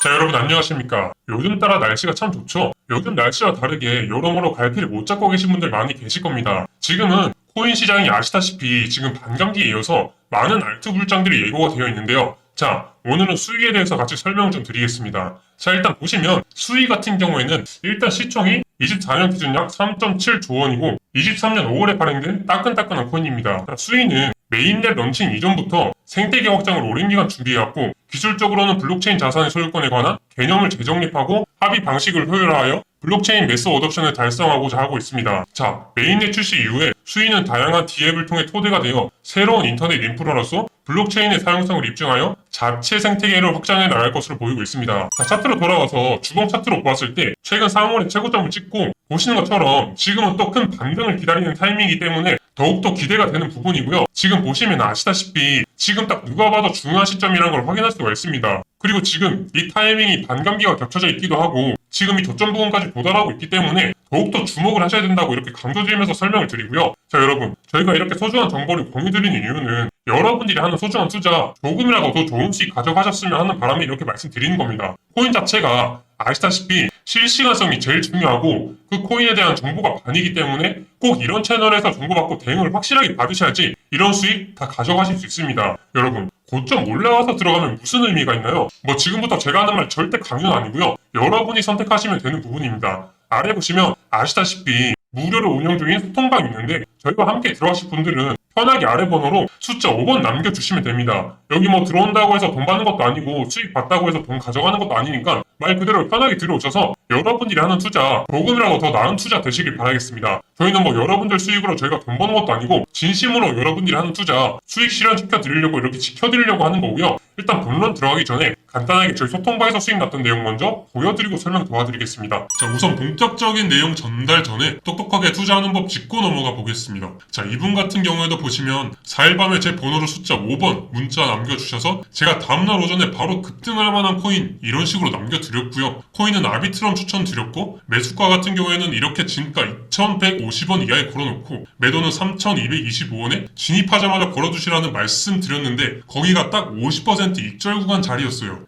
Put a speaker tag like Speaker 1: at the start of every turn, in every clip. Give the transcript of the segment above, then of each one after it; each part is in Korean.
Speaker 1: 자 여러분 안녕하십니까? 요즘 따라 날씨가 참 좋죠? 요즘 날씨와 다르게 여러모로 갈피를 못 잡고 계신 분들 많이 계실 겁니다. 지금은 코인 시장이 아시다시피 지금 반감기에 이어서 많은 알트 불장들이 예고가 되어 있는데요. 자 오늘은 수위에 대해서 같이 설명 좀 드리겠습니다. 자 일단 보시면 수위 같은 경우에는 일단 시총이 24년 기준 약 3.7조 원이고 23년 5월에 발행된 따끈따끈한 코인입니다. 자, 수위는 메인넷 런칭 이전부터 생태계 확장을 오랜 기간 준비해왔고 기술적으로는 블록체인 자산의 소유권에 관한 개념을 재정립하고 합의 방식을 효율화하여 블록체인 매스 어덕션을 달성하고자 하고 있습니다. 자, 메인넷 출시 이후에 수위는 다양한 디앱을 통해 토대가 되어 새로운 인터넷 인프라로서 블록체인의 사용성을 입증하여 자체 생태계를 확장해 나갈 것으로 보이고 있습니다. 자, 차트로 돌아와서 주봉 차트로 보았을 때 최근 3월에 최고점을 찍고 보시는 것처럼 지금은 또 큰 반등을 기다리는 타이밍이기 때문에 더욱더 기대가 되는 부분이고요. 지금 보시면 아시다시피 지금 딱 누가 봐도 중요한 시점이라는 걸 확인할 수가 있습니다. 그리고 지금 이 타이밍이 반감기가 겹쳐져 있기도 하고 지금 이 저점 부분까지 도달하고 있기 때문에 더욱더 주목을 하셔야 된다고 이렇게 강조드리면서 설명을 드리고요. 자 여러분 저희가 이렇게 소중한 정보를 공유드리는 이유는 여러분들이 하는 소중한 투자 조금이라도 더 수익 가져가셨으면 하는 바람에 이렇게 말씀드리는 겁니다. 코인 자체가 아시다시피 실시간성이 제일 중요하고 그 코인에 대한 정보가 반이기 때문에 꼭 이런 채널에서 정보받고 대응을 확실하게 받으셔야지 이런 수익 다 가져가실 수 있습니다. 여러분 고점 올라와서 들어가면 무슨 의미가 있나요? 뭐 지금부터 제가 하는 말 절대 강요는 아니고요. 여러분이 선택하시면 되는 부분입니다. 아래 보시면 아시다시피 무료로 운영 중인 소통방이 있는데 저희와 함께 들어가실 분들은 편하게 아래 번호로 숫자 5번 남겨주시면 됩니다. 여기 뭐 들어온다고 해서 돈 받는 것도 아니고 수익 받다고 해서 돈 가져가는 것도 아니니까 말 그대로 편하게 들어오셔서 여러분들이 하는 투자 조금이라도 더 나은 투자 되시길 바라겠습니다. 저희는 뭐 여러분들 수익으로 저희가 돈 버는 것도 아니고 진심으로 여러분들이 하는 투자 수익 실현 시켜 드리려고 이렇게 지켜드리려고 하는 거고요. 일단 본론 들어가기 전에 간단하게 저희 소통방에서 수익 났던 내용 먼저 보여드리고 설명 도와드리겠습니다. 자 우선 본격적인 내용 전달 전에 똑똑하게 투자하는 법 짚고 넘어가 보겠습니다. 자 이분 같은 경우에도 보시면 4일 밤에 제 번호로 숫자 5번 문자 남겨주셔서 제가 다음날 오전에 바로 급등할 만한 코인 이런 식으로 남겨드렸고요. 코인은 아비트럼 추천드렸고 매수가 같은 경우에는 이렇게 진가 2150원 이하에 걸어놓고 매도는 3225원에 진입하자마자 걸어두시라는 말씀 드렸는데 거기가 딱 50% 익절 구간 자리였어요.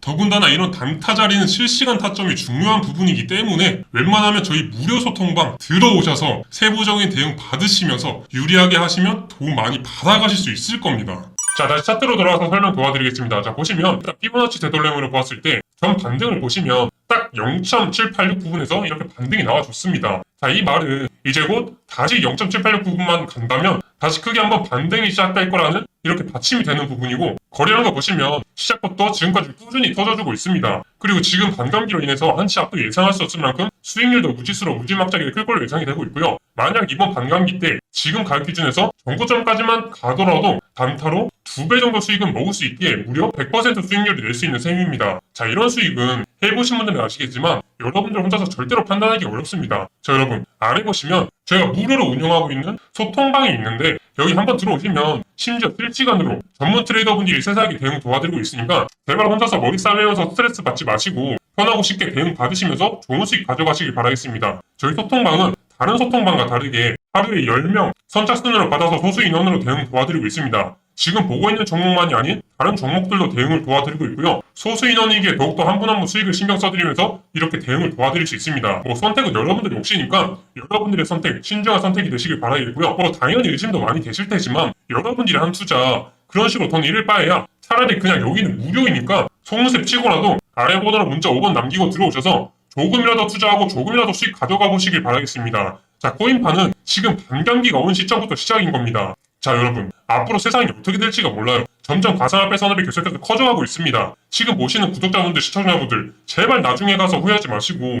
Speaker 1: 더군다나 이런 단타 자리는 실시간 타점이 중요한 부분이기 때문에 웬만하면 저희 무료 소통방 들어오셔서 세부적인 대응 받으시면서 유리하게 하시면 도움 많이 받아가실 수 있을 겁니다. 자, 다시 차트로 돌아와서 설명 도와드리겠습니다. 자, 보시면 일단 피보나치 되돌림으로 보았을 때 전 반등을 보시면 딱 0.786 부분에서 이렇게 반등이 나와줬습니다. 자, 이 말은 이제 곧 다시 0.786 부분만 간다면 다시 크게 한번 반등이 시작될 거라는 이렇게 받침이 되는 부분이고 거래하는 거 보시면 시작부터 지금까지 꾸준히 터져주고 있습니다. 그리고 지금 반감기로 인해서 한치 앞도 예상할 수 없을 만큼 수익률도 무지수로 무지막지하게 클 걸로 예상이 되고 있고요. 만약 이번 반감기 때 지금 가격 기준에서 정고점까지만 가더라도 단타로 두 배 정도 수익은 먹을 수 있기에 무려 100% 수익률을 낼 수 있는 셈입니다. 자, 이런 수익은 해보신 분들은 아시겠지만 여러분들 혼자서 절대로 판단하기 어렵습니다. 자, 여러분 아래 보시면 저희가 무료로 운영하고 있는 소통방이 있는데 여기 한번 들어오시면 심지어 실시간으로 전문 트레이더분들이 세세하게 대응 도와드리고 있으니까 제발 혼자서 머리 싸매면서 스트레스 받지 마시고 편하고 쉽게 대응 받으시면서 좋은 수익 가져가시길 바라겠습니다. 저희 소통방은 다른 소통방과 다르게 하루에 10명 선착순으로 받아서 소수 인원으로 대응 도와드리고 있습니다. 지금 보고 있는 종목만이 아닌 다른 종목들도 대응을 도와드리고 있고요. 소수 인원이기에 더욱더 한 분 한 분 수익을 신경 써드리면서 이렇게 대응을 도와드릴 수 있습니다. 뭐 선택은 여러분들 몫이니까 여러분들의 선택, 신중한 선택이 되시길 바라겠고요. 뭐 당연히 의심도 많이 되실 테지만 여러분들이 한 투자 그런 식으로 돈 잃을 바에야 차라리 그냥 여기는 무료이니까 속눈썹 치고라도 아래 번호로 문자 5번 남기고 들어오셔서 조금이라도 투자하고 조금이라도 수익 가져가 보시길 바라겠습니다. 자, 코인파는 지금 반감기가 온 시점부터 시작인 겁니다. 자, 여러분. 앞으로 세상이 어떻게 될지가 몰라요. 점점 가상화폐 산업이 계속해서 커져가고 있습니다. 지금 보시는 구독자분들, 시청자분들, 제발 나중에 가서 후회하지 마시고,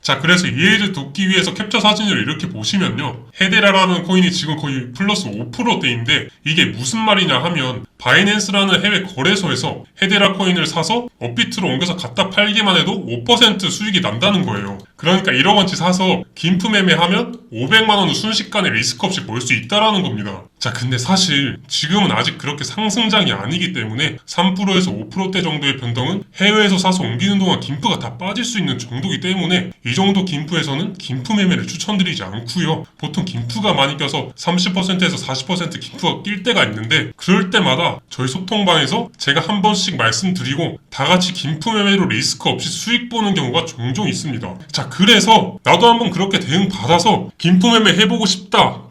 Speaker 1: 자 그래서 이해를 돕기 위해서 캡처 사진을 이렇게 보시면요. 헤데라라는 코인이 지금 거의 플러스 5%대인데 이게 무슨 말이냐 하면 바이낸스라는 해외 거래소에서 헤데라 코인을 사서 업비트로 옮겨서 갖다 팔기만 해도 5% 수익이 난다는 거예요. 그러니까 1억 원치 사서 김프 매매하면 500만 원을 순식간에 리스크 없이 벌 수 있다라는 겁니다. 자, 근데 사실 지금은 아직 그렇게 상승장이 아니기 때문에 3%에서 5%대 정도의 변동은 해외에서 사서 옮기는 동안 김프가 다 빠질 수 있는 정도이기 때문에 이 정도 김프에서는 김프 매매를 추천드리지 않고요. 보통 김프가 많이 껴서 30%에서 40% 김프가 낄 때가 있는데 그럴 때마다 저희 소통방에서 제가 한 번씩 말씀드리고 다 같이 김프 매매로 리스크 없이 수익 보는 경우가 종종 있습니다. 자, 그래서 나도 한번 그렇게 대응 받아서 김프 매매 해보고 싶다.